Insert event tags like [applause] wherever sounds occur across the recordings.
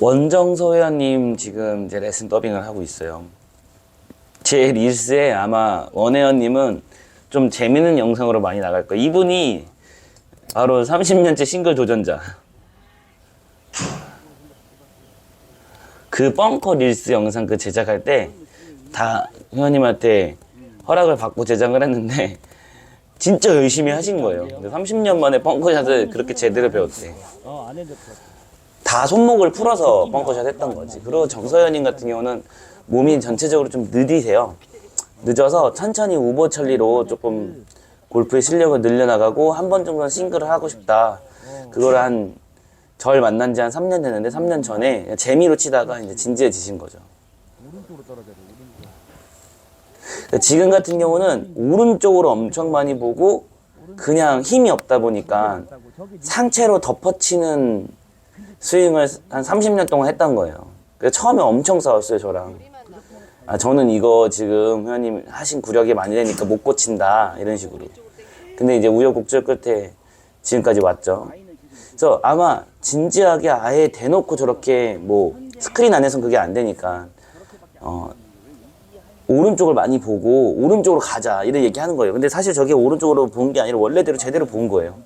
원정서 회원님 지금 이제 레슨 더빙을 하고 있어요. 제 릴스에 아마 원회원님은 좀 재밌는 영상으로 많이 나갈 거예요. 이분이 바로 30년째 싱글 도전자. 그 벙커 릴스 영상 그 제작할 때 다 회원님한테 허락을 받고 제작을 했는데 진짜 열심히 하신 거예요. 30년 만에 벙커샷을 그렇게 제대로 배웠대. 어, 안 해도 다 손목을 풀어서 벙커샷 했던 거지. 그리고 정서연님 같은 경우는 몸이 전체적으로 좀 느리세요. 늦어서 천천히 우버 천리로 조금 골프의 실력을 늘려나가고 한 번 정도는 싱글을 하고 싶다. 그걸 한, 절 만난 지 한 3년 됐는데 3년 전에 재미로 치다가 이제 진지해지신 거죠. 지금 같은 경우는 오른쪽으로 엄청 많이 보고 그냥 힘이 없다 보니까 상체로 덮어치는 스윙을 한 30년 동안 했던 거예요. 그래서 처음에 엄청 싸웠어요, 저랑. 아, 저는 이거 지금 회원님 하신 구력이 많이 되니까 못 고친다. 이런 식으로. 근데 이제 우여곡절 끝에 지금까지 왔죠. 그래서 아마 진지하게 아예 대놓고 저렇게 뭐 스크린 안에선 그게 안 되니까 어, 오른쪽을 많이 보고 오른쪽으로 가자 이런 얘기 하는 거예요. 근데 사실 저게 오른쪽으로 본 게 아니라 원래대로 제대로 본 거예요.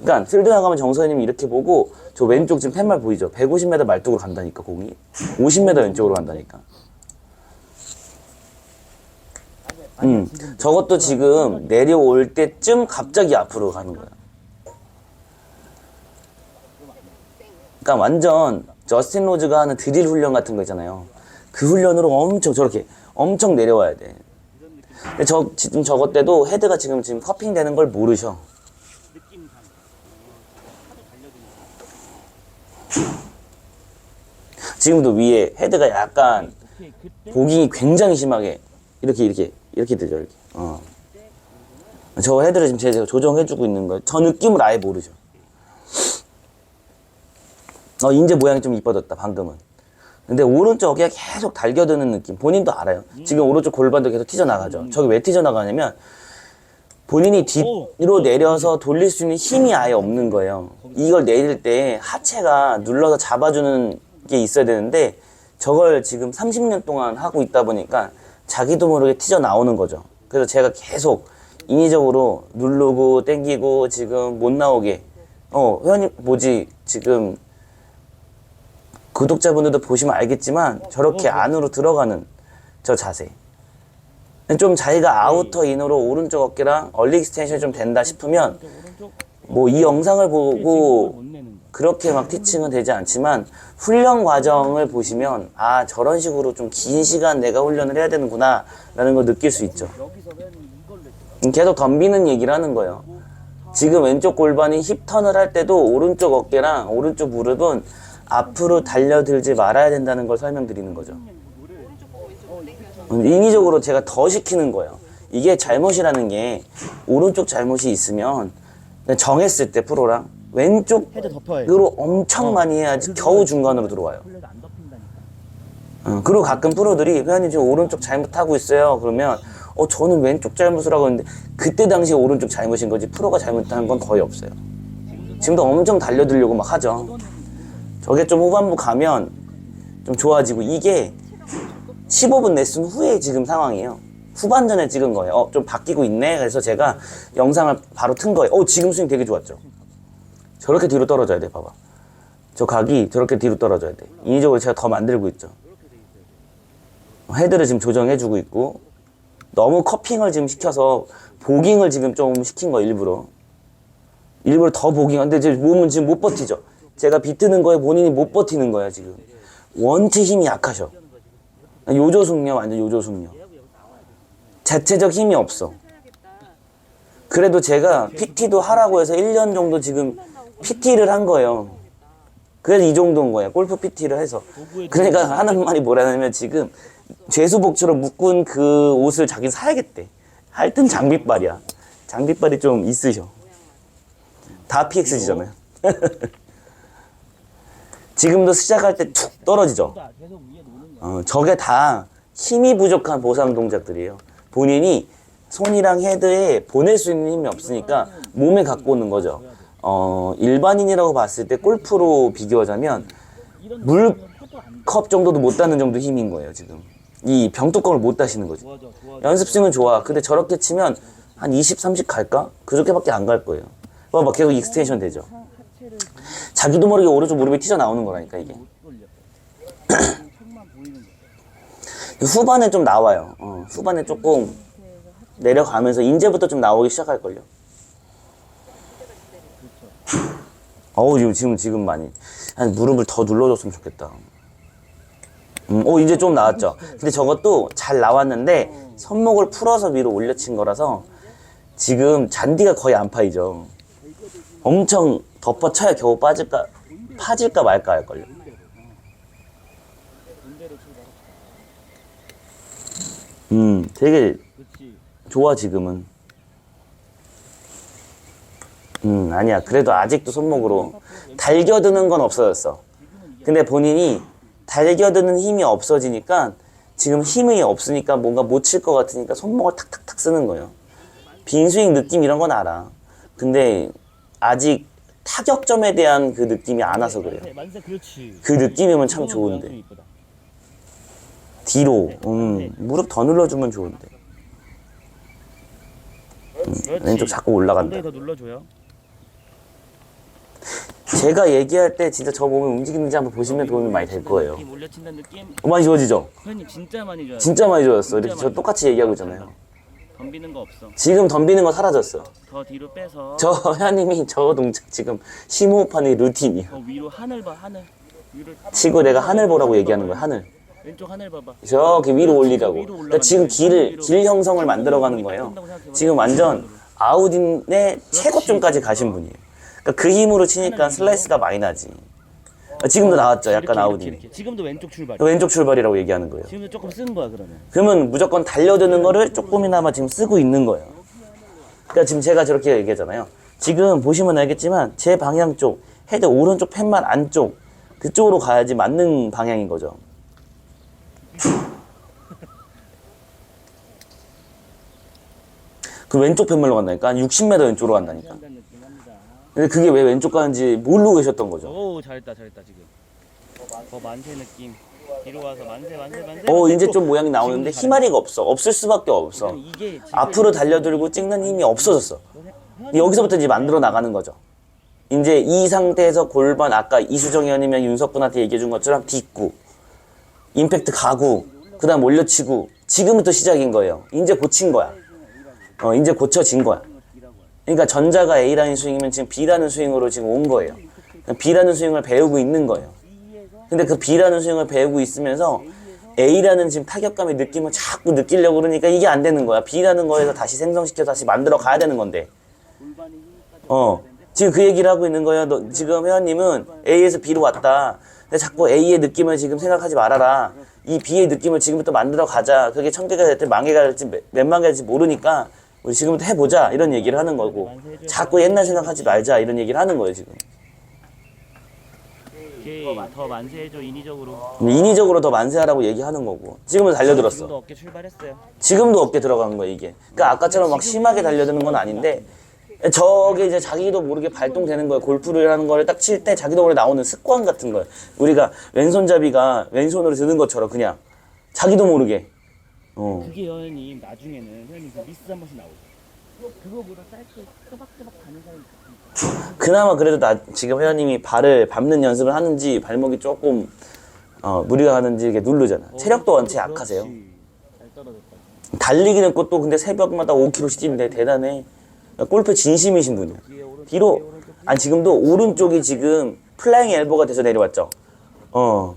그러니까 필드 나가면 정서현님이 이렇게 보고 저 왼쪽 지금 팻말 보이죠? 150m 말뚝으로 간다니까 공이 50m 왼쪽으로 간다니까. 음, 저것도 지금 내려올 때쯤 갑자기 앞으로 가는 거야. 그러니까 완전 저스틴 로즈가 하는 드릴 훈련 같은 거 있잖아요. 그 훈련으로 엄청 저렇게 엄청 내려와야 돼. 근데 저 지금 저것 때도 헤드가 지금 지금 커핑 되는 걸 모르셔. 지금도 위에 헤드가 약간 보깅이 굉장히 심하게 이렇게 이렇게 이렇게 되죠 이렇게. 어. 저 헤드를 지금 제가 조정해주고 있는 거예요. 저 느낌을 아예 모르죠. 어 인제 모양이 좀 이뻐졌다 방금은. 근데 오른쪽 어깨가 계속 달겨드는 느낌. 본인도 알아요. 지금 오른쪽 골반도 계속 튀져나가죠. 저기 왜 튀져나가냐면 본인이 뒤로 내려서 돌릴 수 있는 힘이 아예 없는 거예요. 이걸 내릴 때 하체가 눌러서 잡아주는 게 있어야 되는데 저걸 지금 30년 동안 하고 있다 보니까 자기도 모르게 튀져 나오는 거죠. 그래서 제가 계속 인위적으로 누르고 땡기고 지금 못 나오게. 어 회원님 뭐지? 지금 구독자분들도 보시면 알겠지만 저렇게 안으로 들어가는 저 자세. 좀 자기가 아우터 인으로 오른쪽 어깨랑 얼리 익스텐션이 좀 된다 싶으면 뭐 이 영상을 보고 못 내는 거. 그렇게 막 티칭은 되지 않지만 훈련 과정을 보시면 아 저런 식으로 좀 긴 시간 내가 훈련을 해야 되는구나 라는 걸 느낄 수 있죠. 내. 계속 덤비는 얘기를 하는 거예요. 지금 왼쪽 골반이 힙턴을 할 때도 오른쪽 어깨랑 오른쪽 무릎은 앞으로 달려들지 말아야 된다는 걸 설명드리는 거죠. 인위적으로 제가 더 시키는 거예요. 이게 잘못이라는 게 오른쪽 잘못이 있으면 정했을 때 프로랑 헤드 덮어야 돼. 으로 엄청 많이 해야지 겨우 중간으로 들어와요. 안 덮인다니까. 어, 그리고 가끔 프로들이 회원님 지금 오른쪽 잘못하고 있어요. 그러면 어 저는 왼쪽 잘못을 하고 있는데 그때 당시에 오른쪽 잘못인 거지 프로가 잘못한 건 거의 없어요. 지금도 엄청 달려들려고 막 하죠. 저게 좀 후반부 가면 좀 좋아지고 이게 15분 레슨 후에 지금 상황이에요. 후반전에 찍은 거예요. 어, 좀 바뀌고 있네. 그래서 제가 영상을 바로 튼 거예요. 어, 지금 스윙 되게 좋았죠. 저렇게 뒤로 떨어져야 돼, 봐봐. 저 각이 저렇게 뒤로 떨어져야 돼. 인위적으로 제가 더 만들고 있죠. 헤드를 지금 조정해주고 있고, 너무 커핑을 지금 시켜서 보깅을 지금 좀 시킨 거 일부러. 일부러 더 보깅. 근데 제 몸은 지금 못 버티죠. 제가 비트는 거에 본인이 못 버티는 거야, 지금. 원체 힘이 약하셔. 요조숙녀, 완전 요조숙녀. 자체적 힘이 없어. 그래도 제가 PT도 하라고 해서 1년 정도 지금 PT를 한 거예요. 그래서 이 정도인 거예요. 골프 PT를 해서. 그러니까 하는 말이 뭐라냐면 지금 죄수복처럼 묶은 그 옷을 자기는 사야겠대. 하여튼 장비빨이야. 장비빨이 좀 있으셔. 다 PX지잖아요. [laughs] 지금도 시작할 때 툭 떨어지죠. 거야. 어, 저게 다 힘이 부족한 보상 동작들이에요. 본인이 손이랑 헤드에 보낼 수 있는 힘이 없으니까 몸에 갖고 오는 거죠. 어, 일반인이라고 봤을 때 골프로 비교하자면 물 하도 안컵 정도도 못 닿는 정도 힘인 거예요 지금. 이 병뚜껑을 못 다시는 거지 도와줘 도와줘 연습 스윙은 좋아. 근데 저렇게 치면 한 20, 30 갈까? 그렇게밖에 안 갈 거예요. 봐봐 계속 익스텐션 되죠. 자기도 모르게 오른쪽 무릎이 튀어나오는 거라니까 이게. [clears throat] 후반에 좀 나와요. 어, 후반에 조금 내려가면서 이제부터 좀 나오기 시작할걸요 어우 지금 지금 많이. 한 무릎을 더 눌러줬으면 좋겠다. 음, 오 이제 좀 나왔죠. 근데 저것도 잘 나왔는데 손목을 풀어서 위로 올려친 거라서 지금 잔디가 거의 안 파이죠. 엄청 덮어쳐야 겨우 빠질까 파질까 말까 군대로 출발 음 되게 좋아 지금은 음 아니야. 그래도 아직도 손목으로 달겨드는 건 없어졌어. 근데 본인이 달겨드는 힘이 없어지니까 지금 힘이 없으니까 뭔가 못 칠 것 같으니까 손목을 탁탁탁 쓰는 거예요. 빈스윙 느낌 이런 건 알아. 근데 아직 타격점에 대한 그 느낌이 안 와서 그래요. 그렇지. 그 느낌이면 참 좋은데. 뒤로. 음 무릎 더 눌러주면 좋은데. 그렇지. 왼쪽 자꾸 올라간다. 엉덩이 더 눌러줘요 제가 얘기할 때 진짜 저 몸이 움직이는지 한번 보시면 도움이 많이 될 거예요. 느낌 올려친다는 느낌 어, 많이 좋아지죠? 회원님 진짜 많이 좋아요 진짜 많이 좋아졌어. 이렇게 저 똑같이 얘기하고 있잖아요. 덤비는 거 없어 지금 덤비는 거 사라졌어. 더 뒤로 빼서 저 회원님이 저 동작 지금 심호흡하는 루틴이야. 더 위로 하늘 봐 하늘 위를 치고 내가 하늘 보라고 얘기하는 거야, 하늘. 왼쪽 하늘 봐봐 저기 위로 올리라고. 위로 그러니까 지금 길을, 위로. 길 형성을 만들어가는 거예요. 지금 완전 아우딘의 최고점까지 가신 분이에요. 그러니까 그 힘으로 치니까 슬라이스가 많이 나지. 아, 지금도 나왔죠, 이렇게, 약간 이렇게. 이렇게. 지금도 왼쪽 출발 왼쪽 출발이라고 얘기하는 거예요. 지금도 조금 쓴 거야 그러면 그러면 무조건 달려드는 거를 조금이나마 지금 쓰고 있는 거예요. 그러니까 지금 제가 저렇게 얘기하잖아요. 지금 보시면 알겠지만 제 방향 쪽, 헤드 오른쪽 펜만 안쪽 그쪽으로 가야지 맞는 방향인 거죠. 그 왼쪽 펜말로 간다니까 한 60m 왼쪽으로 간다니까. 근데 그게 왜 왼쪽 가는지 모르고 계셨던 거죠. 오 잘했다 잘했다 지금 더 만세 느낌 뒤로 와서 만세 만세 만세 어. 이제 좀 모양이 나오는데 희마리가 없어. 없을 수밖에 없어. 이게 지금 앞으로 달려들고 찍는 힘이 없어졌어. 여기서부터 이제 만들어 나가는 거죠. 이제 이 상태에서 골반 아까 이수정 의원이면 윤석분한테 얘기해 준 것처럼 딛고 임팩트 가고 그다음 올려치고 지금부터 시작인 거예요. 이제 고친 거야. 어 이제 고쳐진 거야. 그러니까 전자가 A라는 스윙이면 지금 B라는 스윙으로 지금 온 거예요. B라는 스윙을 배우고 있는 거예요. 근데 그 B라는 스윙을 배우고 있으면서 A라는 지금 타격감의 느낌을 자꾸 느끼려고 그러니까 이게 안 되는 거야. B라는 거에서 다시 생성시켜 다시 만들어 가야 되는 건데. 어. 지금 그 얘기를 하고 있는 거예요. 너, 지금 회원님은 A에서 B로 왔다. 근데 자꾸 A의 느낌을 지금 생각하지 말아라. 이 B의 느낌을 지금부터 만들어 가자. 그게 천 개가 될지 만 개가 될지 몇- 몇만 개가 될지 모르니까 우리 지금부터 해보자. 이런 얘기를 하는 거고. 자꾸 옛날 생각하지 말자. 이런 얘기를 하는 거예요, 지금. 오케이 더 만세해줘 인위적으로 인위적으로 더 만세하라고 얘기하는 거고. 지금은 달려들었어. 지금도 어깨 출발했어요 지금도 어깨 들어가는 거야 이게. 그러니까 아까처럼 막 심하게 달려드는 건 아닌데 저게 이제 자기도 모르게 발동되는 거예요. 골프를 하는 거를 딱 칠 때 자기도 모르게 나오는 습관 같은 거예요. 우리가 왼손잡이가 왼손으로 드는 것처럼 그냥 자기도 모르게. 어. 그게 회원님 나중에는 회원님 그 미스 한 번씩 나오죠 그거보다 짧게 또박또박 가는 사람이 있습니다. 그나마 그래도 나 지금 회원님이 발을 밟는 연습을 하는지 발목이 조금 어, 무리가 가는지 이렇게 누르잖아. 체력도 원체 약하세요. 그렇지. 잘 떨어졌다 달리기는 것도 근데 새벽마다 5km씩 뛰는데 대단해. 골프 진심이신 분이야. 뒤로 아니 지금도 오른쪽이 지금 플라잉 엘보가 돼서 내려왔죠. 어.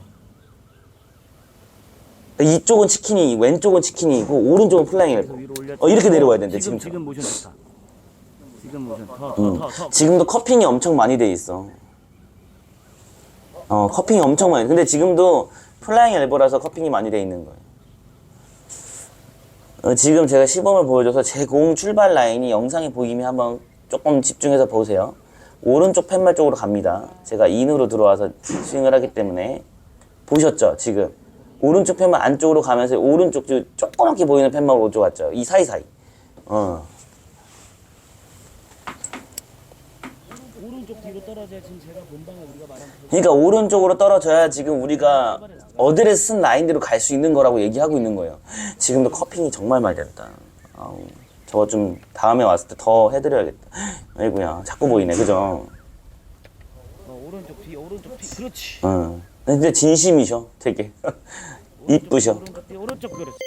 이쪽은 치킨이 왼쪽은 치킨이고 오른쪽은 플라잉 엘보. 위로 올려 어 이렇게 내려와야 되는데 지금 지금. 모션 좋다 지금 모션 더더더 음. 더, 더. 지금도 커핑이 엄청 많이 돼 있어. 어 커핑이 엄청 많이. 근데 지금도 플라잉 엘보라서 커핑이 많이 돼 있는 거예요. 어, 지금 제가 시범을 보여줘서 제 공 출발 라인이 영상에 보이면 한번 조금 집중해서 보세요. 오른쪽 팻말 쪽으로 갑니다. 제가 인으로 들어와서 스윙을 하기 때문에 보셨죠? 지금 오른쪽 팻말 안쪽으로 가면서 오른쪽 저 조그맣게 보이는 팻말 오른쪽 갔죠? 이 사이사이. 어. 오른쪽 뒤로 떨어져야 지금 제가 본 방에 우리가 말한 그 그러니까 오른쪽으로 떨어져야 지금 우리가 어드레스 쓴 라인대로 갈 수 있는 거라고 얘기하고 있는 거예요. 지금도 커핑이 정말 많이 됐다. 아우, 저거 좀 다음에 왔을 때 더 해드려야겠다. 아이고야, 자꾸 보이네, 그죠? 어, 오른쪽 뒤 오른쪽 뒤 그렇지 응. 근데 진심이셔, 되게. [laughs] 이쁘셔. 오른쪽 그렇지